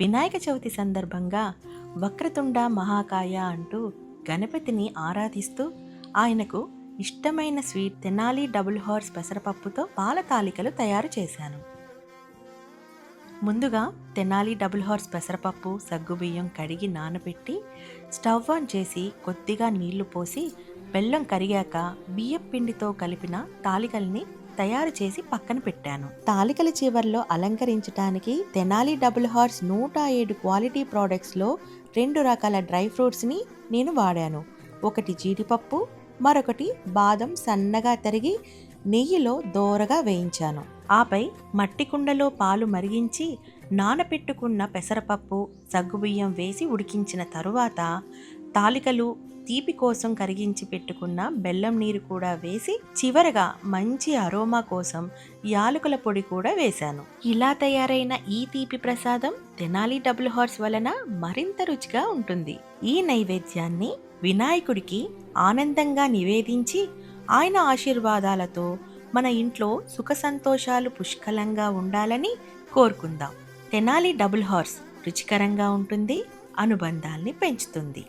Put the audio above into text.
వినాయక చవితి సందర్భంగా వక్రతుండ మహాకాయ అంటూ గణపతిని ఆరాధిస్తూ ఆయనకు ఇష్టమైన స్వీట్ తెనాలి డబుల్ హార్స్ పెసరపప్పుతో పాల తాలికలు తయారు చేశాను. ముందుగా తెనాలి డబుల్ హార్స్ పెసరపప్పు సగ్గుబియ్యం కడిగి నానబెట్టి స్టవ్ ఆన్ చేసి కొద్దిగా నీళ్ళు పోసి బెల్లం కరిగాక బియ్యం పిండితో కలిపిన తాలికల్ని తయారు చేసి పక్కన పెట్టాను. తాలికల చివర్లో అలంకరించడానికి తెనాలి డబుల్ హార్స్ నూట ఏడు క్వాలిటీ ప్రోడక్ట్స్లో రెండు రకాల డ్రై ఫ్రూట్స్ని నేను వాడాను. ఒకటి జీడిపప్పు మరొకటి బాదం సన్నగా తరిగి నెయ్యిలో దోరగా వేయించాను. ఆపై మట్టి కుండలో పాలు మరిగించి నానపెట్టుకున్న పెసరపప్పు సగ్గుబియ్యం వేసి ఉడికించిన తరువాత తాలికలు తీపి కోసం కరిగించి పెట్టుకున్న బెల్లం నీరు కూడా వేసి చివరగా మంచి అరోమా కోసం యాలకుల పొడి కూడా వేశాను. ఇలా తయారైన ఈ తీపి ప్రసాదం తెనాలి డబుల్ హార్స్ వలన మరింత రుచిగా ఉంటుంది. ఈ నైవేద్యాన్ని వినాయకుడికి ఆనందంగా నివేదించి ఆయన ఆశీర్వాదాలతో మన ఇంట్లో సుఖ సంతోషాలు పుష్కలంగా ఉండాలని కోరుకుందాం. తెనాలి డబుల్ హార్స్ రుచికరంగా ఉంటుంది అనుబంధాల్ని పెంచుతుంది.